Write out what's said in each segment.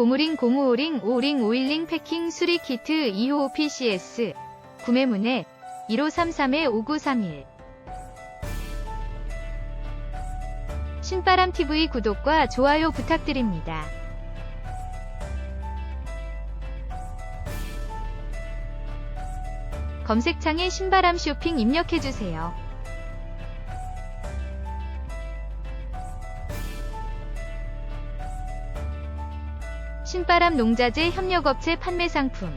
고무링 고무오링 오링 오일링 패킹 수리 키트 2호 PCS 구매문의 1533-5931 신바람TV 구독과 좋아요 부탁드립니다. 검색창에 신바람 쇼핑 입력해주세요. 신바람 농자재 협력업체 판매 상품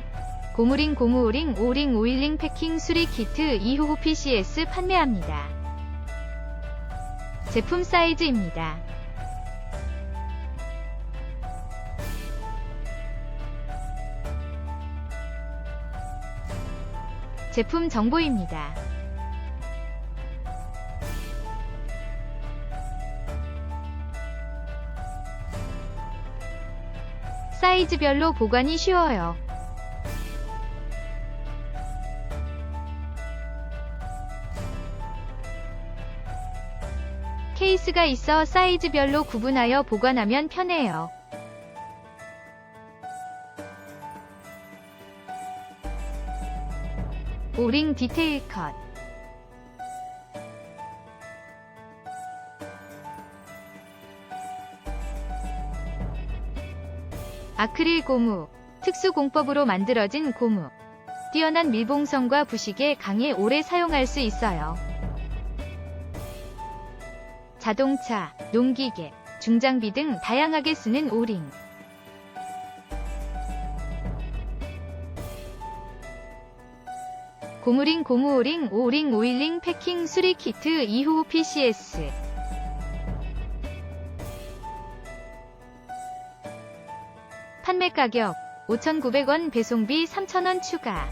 고무링 고무오링 오링 오일링 패킹 수리 키트 2호 PCS 판매합니다. 제품 사이즈입니다. 제품 정보입니다. 사이즈별로 보관이 쉬워요. 케이스가 있어 사이즈별로 구분하여 보관하면 편해요. 오링 디테일 컷 아크릴 고무 특수 공법으로 만들어진 고무. 뛰어난 밀봉성과 부식에 강해 오래 사용할 수 있어요. 자동차, 농기계, 중장비 등 다양하게 쓰는 오링. 고무링 고무오링 오링 오일링 패킹 수리 키트 2호 PCS 판매 가격 5,900원 배송비 3,000원 추가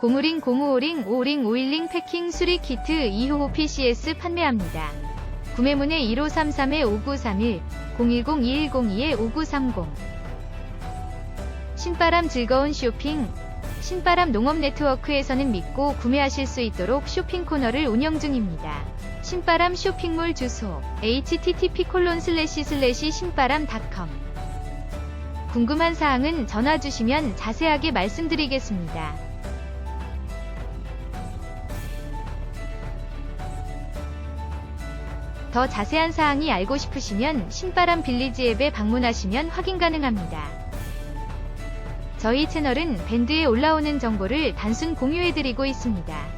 고무링 고무오링 오링 오일링 패킹 수리 키트 2호 PCS 판매합니다. 구매문의 1533-5931 010-2102-5930 신바람 즐거운 쇼핑 신바람 농업 네트워크에서는 믿고 구매하실 수 있도록 쇼핑 코너를 운영 중입니다. 신바람 쇼핑몰 주소 http 신바람.com 궁금한 사항은 전화 주시면 자세하게 말씀드리겠습니다. 더 자세한 사항이 알고 싶으시면 신바람 빌리지 앱에 방문하시면 확인 가능합니다. 저희 채널은 밴드에 올라오는 정보를 단순 공유해드리고 있습니다.